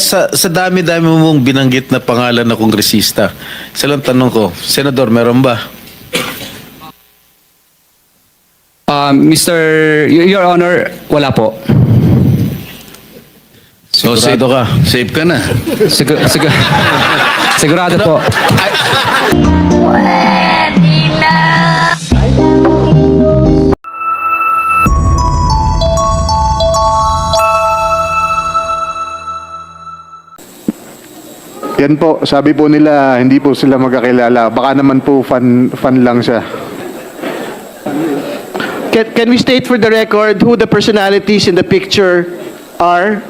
sa, sa dami-dami mong binanggit na pangalan na kongresista, isa lang tanong ko, Senador, meron ba? Um, Mr. Y- Your Honor, wala po. So, Sigurado ka? Safe ka na. Sigur- sigur- sigurado po. Yan po, sabi po nila hindi po sila magkakilala. Baka naman po fan, fan lang siya. Can, can we state for the record who the personalities in the picture are?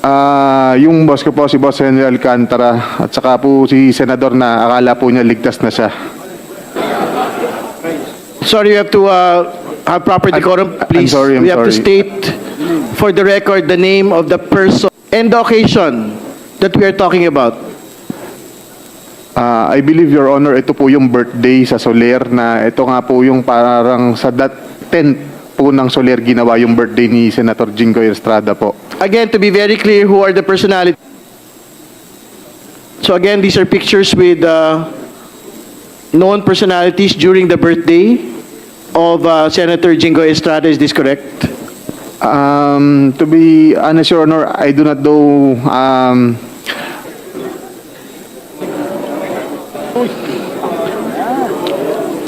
Ah, yung boss ko po, si Boss Henry Alcantara, at saka po si Senador na akala po niya ligtas na siya. Sorry, you have to uh, have proper decorum, I'm please. sorry, I'm we have to sorry. state for the record the name of the person and the occasion that we are talking about. Ah, I believe, Your Honor, ito po yung birthday sa Soler na ito nga po yung parang sa that 10 po ng Soler ginawa yung birthday ni Senator Jingo Estrada po. Again, to be very clear, who are the personalities? So again, these are pictures with uh, known personalities during the birthday of uh, Senator Jingo Estrada. Is this correct? Um, to be honest, Your Honor, I do not know um,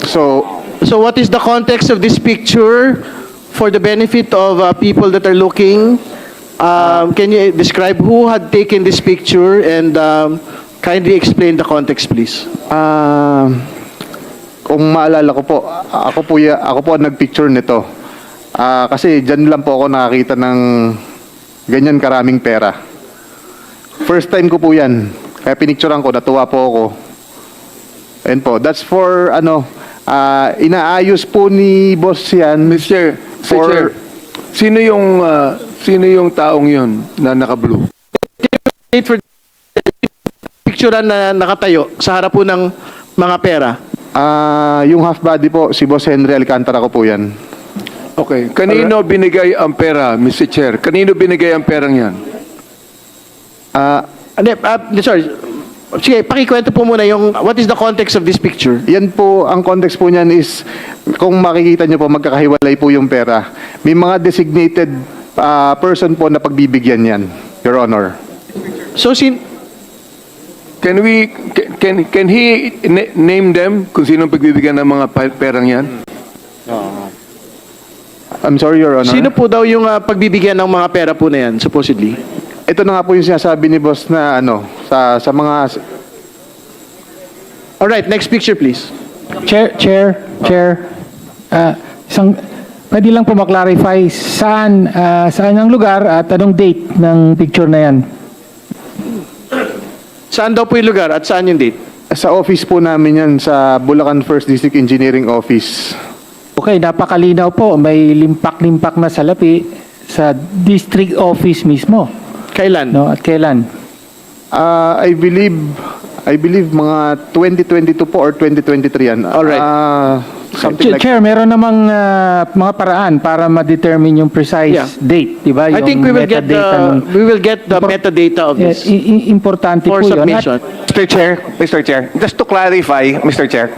So, So what is the context of this picture for the benefit of uh, people that are looking? Um, can you describe who had taken this picture and um, kindly explain the context, please? Ah, kung maalala ko po, ako po, ya- ako po ang nagpicture nito. Ah, kasi dyan lang po ako nakakita ng ganyan karaming pera. First time ko po yan. Kaya pinicturean ko, natuwa po ako. Ayun po, that's for ano, ah, inaayos po ni boss yan. Mr. For- Chair, sino yung ah, sino yung taong yun na naka-blue? Wait for picture na nakatayo sa harap po ng mga pera. Ah, yung half body po, si boss Henry Alcantara ko po yan. Okay. Kanino binigay ang pera, Mr. Chair? Kanino binigay ang perang yan? Ah, Hindi, ah, sorry. Sige, pakikwento po muna yung what is the context of this picture? Yan po, ang context po niyan is, kung makikita niyo po, magkakahiwalay po yung pera. May mga designated ah, person po na pagbibigyan yan, Your Honor. So, sin Can we can can, can he na- name them kung sino ang pagbibigyan ng mga pa- perang yan? I'm sorry, Your Honor. sino po daw yung ah, pagbibigyan ng mga pera po na yan, supposedly? Ito na nga po yung sinasabi ni boss na ano, sa, sa mga... All right, next picture, please. Chair, Chair, Chair, ah, isang, pwede lang po maklarify saan, ah, saan ang lugar at anong date ng picture na yan? Saan daw po yung lugar at saan yung date? Sa office po namin yan, sa Bulacan First District Engineering Office. Okay, napakalinaw po, may limpak-limpak na salapi sa district office mismo, Kailan? no? At kailan? Ah, I believe, I believe mga 2022 po or 2023 yan. Alright. Ah, something Chair, like Chair, meron namang ah, mga paraan para ma-determine yung precise Yeah. date, di ba? I think we will get the metadata ng- we will get the metadata of this importante for po yun. At- submission. Mr. Chair, Mr. Chair, just to clarify, Mr. Chair,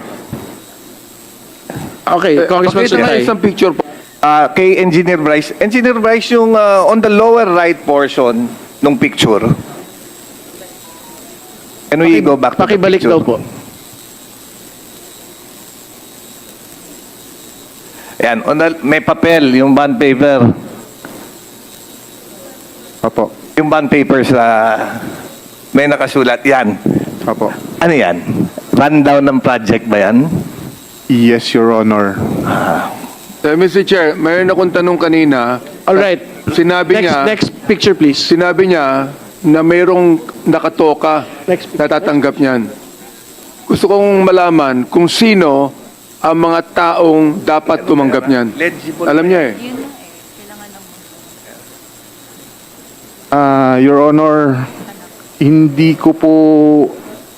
Okay, Congressman Pakita nga Sutay. isang picture po. uh, kay Engineer Bryce, Engineer Bryce, yung uh, on the lower right portion ng picture, can we go back to the Pakibalik picture? daw po. Yan, on the, may papel, yung bond paper. Opo. Yung bond paper sa, may nakasulat, yan. Opo. Ano yan? Rundown ng project ba yan? Yes, Your Honor. Eh, Mr. Chair, mayroon akong tanong kanina. All right. Sinabi Next niya, next picture, please. sinabi niya na mayroong nakatoka Next na tatanggap niyan. Gusto kong malaman kung sino ang mga taong dapat tumanggap niyan. Alam niya eh. Ah, Your Honor, hindi ko po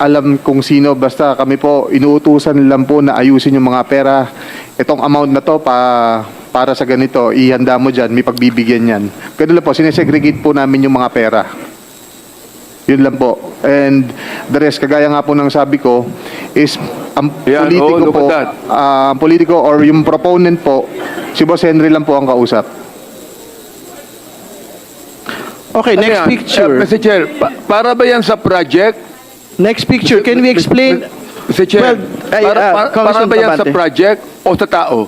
alam kung sino basta kami po inuutusan lang po na ayusin yung mga pera. Itong amount na to pa para sa ganito, ihanda mo dyan, may pagbibigyan yan. Ganun lang po, sinesegregate po namin yung mga pera. Yun lang po. And the rest, kagaya nga po ng sabi ko, is ang Yan, politiko oh, look po, at that. ah, ang politiko or yung proponent po, si Boss Henry lang po ang kausap. Okay, Ano next yan? picture. Eh, Mr. Chair, pa- para ba yan sa project? Next picture. Can we explain? Mr. Chair, Well, ay, para, ah, para, ba yan sa project o sa tao?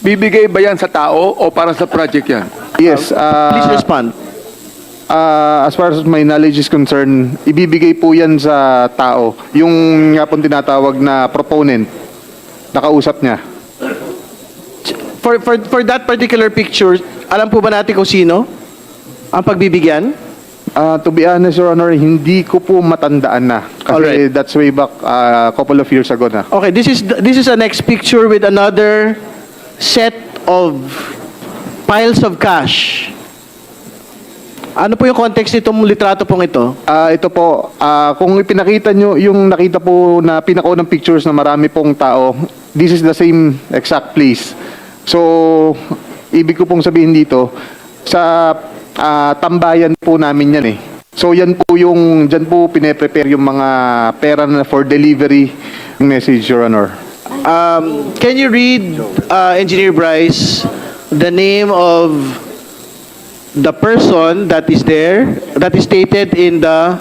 Bibigay ba yan sa tao o para sa project yan? Yes. ah, Please respond. Ah, as far as my knowledge is concerned, ibibigay po yan sa tao. Yung nga pong tinatawag na proponent, nakausap niya. For, for, for that particular picture, alam po ba natin kung sino ang pagbibigyan? Ah, to be honest, Your Honor, hindi ko po matandaan na. Kasi Alright. that's way back a couple of years ago na. Okay, this is the- this is a next picture with another set of piles of cash. Ano po yung context nitong litrato pong ito? Ah, ito po, ah, kung ipinakita nyo yung nakita po na pinakaunang pictures na marami pong tao, this is the same exact place. So, ibig ko pong sabihin dito, sa ah, tambayan po namin yan eh. So, yan po yung, dyan po pine-prepare yung mga pera na for delivery message, Your Honor. Um, can you read, uh, Engineer Bryce, the name of the person that is there, that is stated in the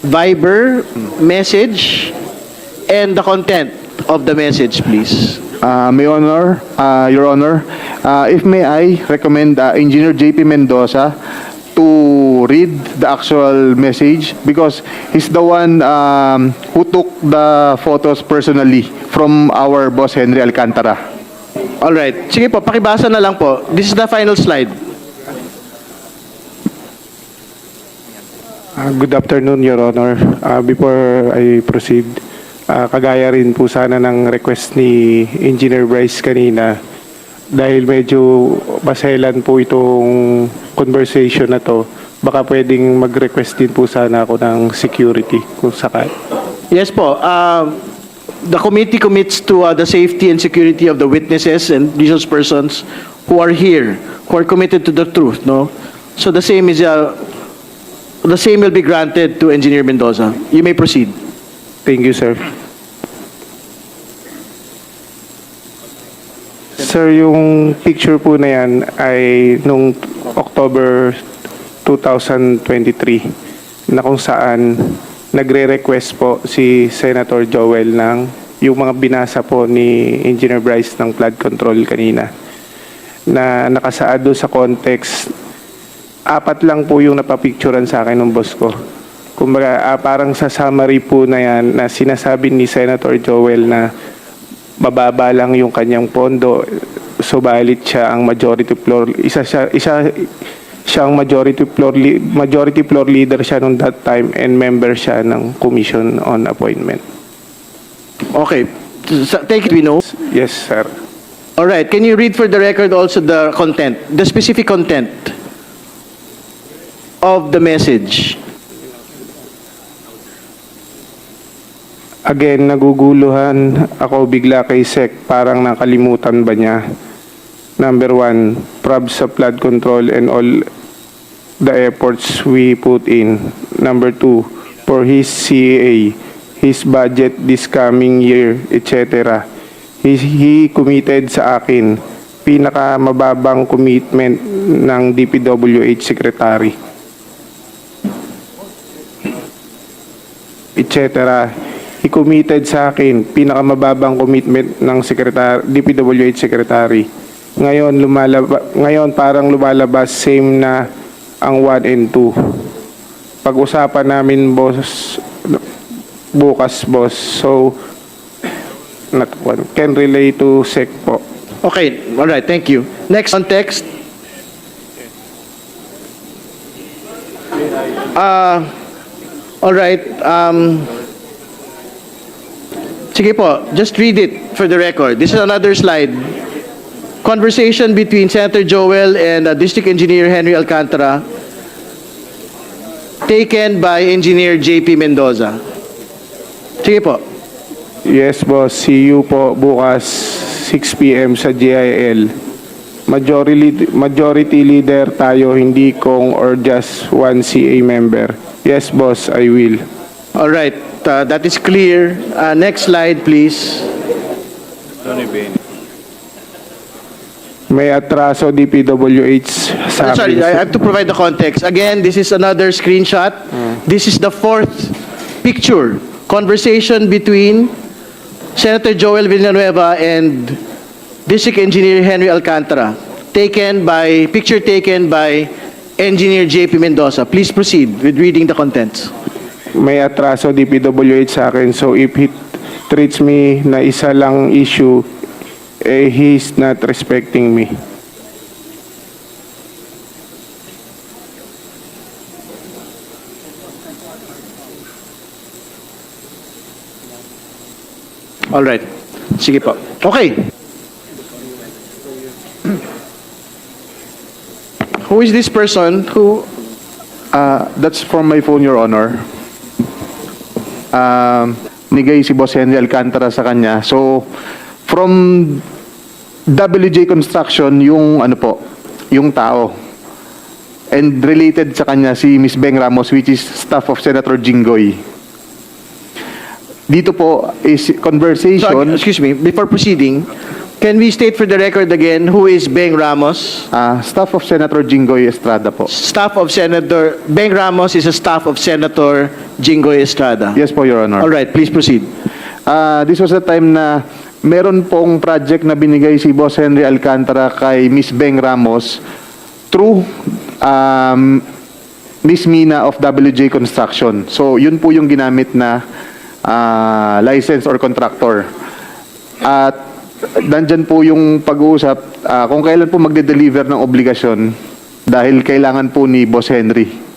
Viber message, and the content of the message, please? Uh, May Honor, uh, Your Honor, uh, if may I recommend uh, Engineer JP Mendoza to read the actual message because he's the one um, who took the photos personally from our boss Henry Alcantara. All right. Sige po, pakibasa na lang po. This is the final slide. Ah, Good afternoon, Your Honor. Ah, before I proceed, ah, kagaya rin po sana ng request ni Engineer Bryce kanina dahil medyo baselan po itong conversation na to, baka pwedeng mag-request din po sana ako ng security kung sakali. Yes po. Um, the committee commits to uh, the safety and security of the witnesses and resource persons who are here, who are committed to the truth, no? So the same is, uh, the same will be granted to Engineer Mendoza. You may proceed. Thank you, sir. Sir, yung picture po na yan ay nung October 2023 na kung saan nagre-request po si Senator Joel ng yung mga binasa po ni Engineer Bryce ng flood control kanina na nakasaad doon sa context apat lang po yung napapicturan sa akin ng boss ko. Kumbaga, ah, parang sa summary po na yan na sinasabi ni Senator Joel na mababa lang yung kanyang pondo, subalit siya ang majority floor, isa siya, isa siya ang majority floor, majority floor leader siya nung that time and member siya ng Commission on Appointment. Okay. So, Take it, we know. Yes, sir. All right. Can you read for the record also the content, the specific content of the message? Again, naguguluhan ako bigla kay Sec. Parang nakalimutan ba niya? Number one, prob sa flood control and all the efforts we put in. Number two, for his CAA, his budget this coming year, etc. He, he committed sa akin pinakamababang commitment ng DPWH Secretary. etc. He committed sa akin pinakamababang commitment ng secretary, DPWH secretary. Ngayon lumalaba, ngayon parang lumalabas same na ang 1 and 2. Pag-usapan namin boss bukas boss. So not one can relate to sec po. Okay. All right. Thank you. Next context. Uh, all right. Um, sige po, just read it for the record. This is another slide. Conversation between Senator Joel and uh, District Engineer Henry Alcantara taken by Engineer JP Mendoza. Sige po. Yes boss, see you po bukas 6 PM sa GIL. majority, majority leader tayo, hindi kong or just one CA member. Yes, boss, I will. All right, uh, that is clear. Uh, next slide, please. May atraso DPWH sa Uh, sorry. I have to provide the context. Again, this is another screenshot. This is the fourth picture. Conversation between Senator Joel Villanueva and District Engineer Henry Alcantara. Taken by, picture taken by Engineer JP Mendoza. Please proceed with reading the contents. May atraso DPWH sa akin. So if he treats me na isa lang issue, eh, he's not respecting me. All right. Sige po. Okay. Who is this person who Ah, that's from my phone, Your Honor. Um, nigay si Boss Henry Alcantara sa kanya. So, from WJ Construction, yung ano po, yung tao. And related sa kanya si Miss Beng Ramos, which is staff of Senator Jinggoy. Dito po is So, conversation. excuse me, before proceeding, can we state for the record again who is Beng Ramos? ah, staff of Senator Jinggoy Estrada po. Staff of Senator, Beng Ramos is a staff of Senator Jinggoy Estrada. Yes po, Your Honor. All right, please proceed. Ah, this was the time na meron pong project na binigay si Boss Henry Alcantara kay Miss Beng Ramos through um, Miss Mina of WJ Construction. So, yun po yung ginamit na ah, license or contractor. At nandyan po yung pag-uusap. Ah, kung kailan po magde-deliver ng obligasyon. Dahil kailangan po ni Boss Henry